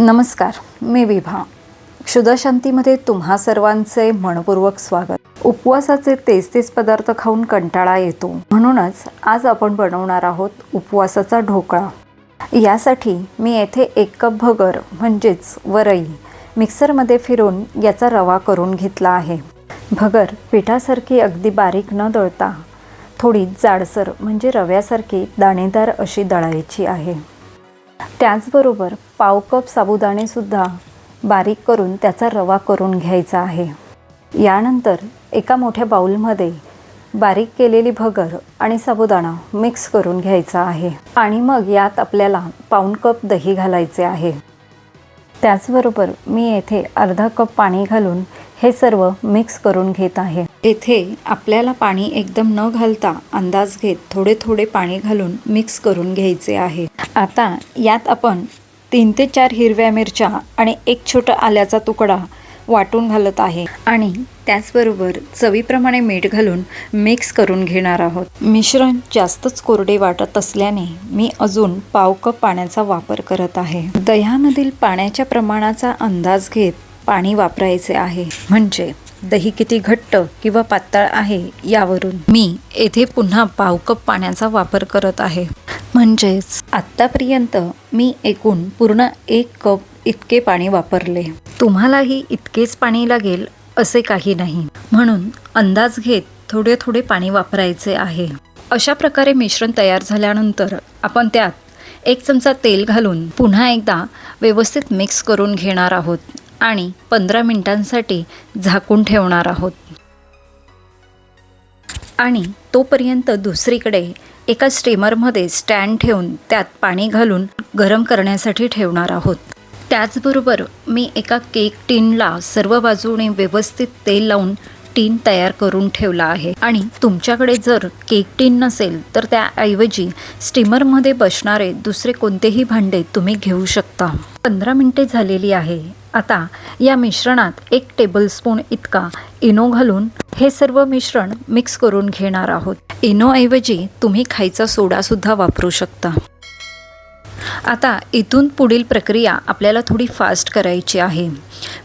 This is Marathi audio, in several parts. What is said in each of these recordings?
नमस्कार मी विभा. क्षुदशांतीमध्ये तुम्हा सर्वांचे मनपूर्वक स्वागत. उपवासाचे तेच तेच पदार्थ खाऊन कंटाळा येतो. म्हणूनच आज आपण बनवणार आहोत उपवासाचा ढोकळा. यासाठी मी येथे एक कप भगर म्हणजेच वरई मिक्सरमध्ये फिरून याचा रवा करून घेतला आहे. भगर पिठासारखी अगदी बारीक न दळता थोडी जाडसर म्हणजे रव्यासारखी दाणेदार अशी दळायची आहे. त्याचबरोबर पाव कप साबुदाणेसुद्धा बारीक करून त्याचा रवा करून घ्यायचा आहे. यानंतर एका मोठ्या बाऊलमध्ये बारीक केलेली भगर आणि साबुदाणा मिक्स करून घ्यायचा आहे आणि मग यात आपल्याला पाऊण कप दही घालायचे आहे. त्याचबरोबर मी येथे अर्धा कप पाणी घालून हे सर्व मिक्स करून घेत आहे. येथे आपल्याला पाणी एकदम न घालता अंदाज घेत थोडे थोडे पाणी घालून मिक्स करून घ्यायचे आहे. आता यात आपण तीन ते चार हिरव्या मिरच्या आणि एक छोटा आल्याचा तुकडा वाटून घालत आहे. आणि त्याचबरोबर चवीप्रमाणे मीठ घालून मिक्स करून घेणार आहोत. मिश्रण जास्तच कोरडे वाटत असल्याने मी अजून पाव कप पाण्याचा वापर करत आहे. दह्यामधील पाण्याच्या प्रमाणाचा अंदाज घेत पाणी वापरायचे आहे. म्हणजे दही किती घट्ट किंवा पातळ आहे यावरून मी येथे पुन्हा पाव कप पाण्याचा वापर करत आहे. म्हणजेच आत्तापर्यंत मी एकूण पूर्ण एक कप इतके पाणी वापरले. तुम्हालाही इतकेच पाणी लागेल असे काही नाही. म्हणून अंदाज घेत थोडे थोडे पाणी वापरायचे आहे. अशा प्रकारे मिश्रण तयार झाल्यानंतर आपण त्यात एक चमचा तेल घालून पुन्हा एकदा व्यवस्थित मिक्स करून घेणार आहोत. आणि पंधरा मिनिटांसाठी झाकून ठेवणार आहोत. आणि तोपर्यंत दुसरीकडे एका स्टीमरमध्ये स्टँड ठेवून त्यात पाणी घालून गरम करण्यासाठी ठेवणार आहोत. त्याचबरोबर मी एका केक टीनला सर्व बाजूने व्यवस्थित तेल लावून टीन तयार करून ठेवला आहे. आणि तुमच्याकडे जर केक टीन नसेल तर त्याऐवजी स्टीमरमध्ये बसणारे दुसरे कोणतेही भांडे तुम्ही घेऊ शकता. पंधरा मिनटे झालेली आहे. आता या मिश्रणात एक टेबलस्पून इतका इनो घालून हे सर्व मिश्रण मिक्स करून घेणार आहोत. इनोऐवजी तुम्ही खायचा सोडासुद्धा वापरू शकता. आता इथून पुढील प्रक्रिया आपल्याला थोडी फास्ट करायची आहे.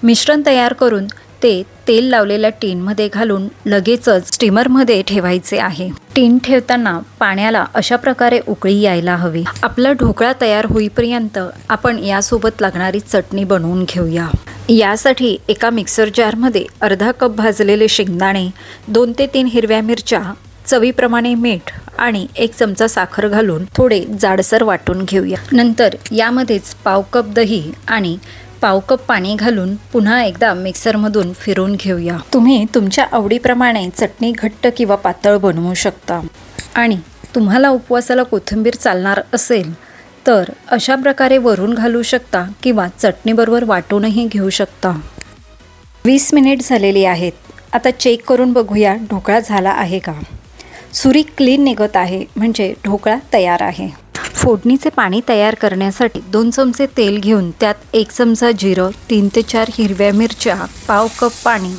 मिश्रण तयार करून ते तेल लावलेल्या टीनमध्ये घालून लगेचच स्टीमरमध्ये ठेवायचे आहे. टीन ठेवताना पाण्याला अशा प्रकारे उकळी यायला हवी. आपला ढोकळा तयार होईपर्यंत आपण यासोबत लागणारी चटणी बनवून घेऊया. यासाठी एका मिक्सर जारमध्ये अर्धा कप भाजलेले शेंगदाणे दोन ते तीन हिरव्या मिरच्या चवीप्रमाणे मीठ आणि एक चमचा साखर घालून थोडे जाडसर वाटून घेऊया. नंतर यामध्येच पाव कप दही आणि पाव कप पाणी घालून पुन्हा एकदा मिक्सरमधून फिरून घेऊया. तुम्ही तुमच्या आवडीप्रमाणे चटणी घट्ट किंवा पातळ बनवू शकता. आणि तुम्हाला उपवासाला कोथिंबीर चालणार असेल तर अशा प्रकारे वरून घालू शकता किंवा चटणीबरोबर वाटूनही घेऊ शकता. वीस मिनिट झालेली आहेत. आता चेक करून बघूया ढोकळा झाला आहे का? सुरी क्लीन निघत आहे म्हणजे ढोकळा तयार आहे. फोडणीचे पाणी तयार करण्यासाठी दोन चमचे तेल घेऊन त्यात एक चमचा जिरं तीन ते चार हिरव्या मिरच्या पाव कप पाणी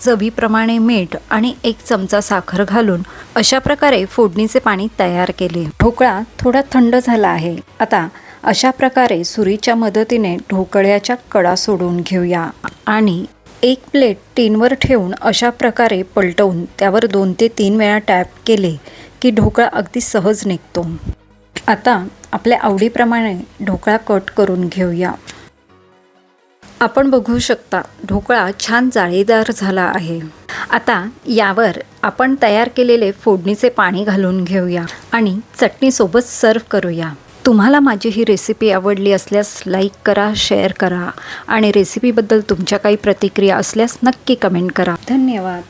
चवीप्रमाणे मीठ आणि एक चमचा साखर घालून अशा प्रकारे फोडणीचे पाणी तयार केले. ढोकळा थोडा थंड झाला आहे. आता अशा प्रकारे सुरीच्या मदतीने ढोकळ्याच्या कडा सोडून घेऊया. आणि एक प्लेट टीनवर ठेवून अशा प्रकारे पलटवून त्यावर दोन ते तीन वेळा टॅप केले की ढोकळा अगदी सहज निघतो. आता आपल्या आवडीप्रमाणे ढोकळा कट करून घेऊया. आपण बघू शकता ढोकळा छान जाळीदार झाला आहे. आता यावर आपण तयार केलेले फोडणीचे पाणी घालून घेऊया आणि चटणीसोबत सर्व करूया. तुम्हाला माझी ही रेसिपी आवडली असल्यास लाईक करा शेअर करा आणि रेसिपीबद्दल तुमच्या काही प्रतिक्रिया असल्यास नक्की कमेंट करा. धन्यवाद.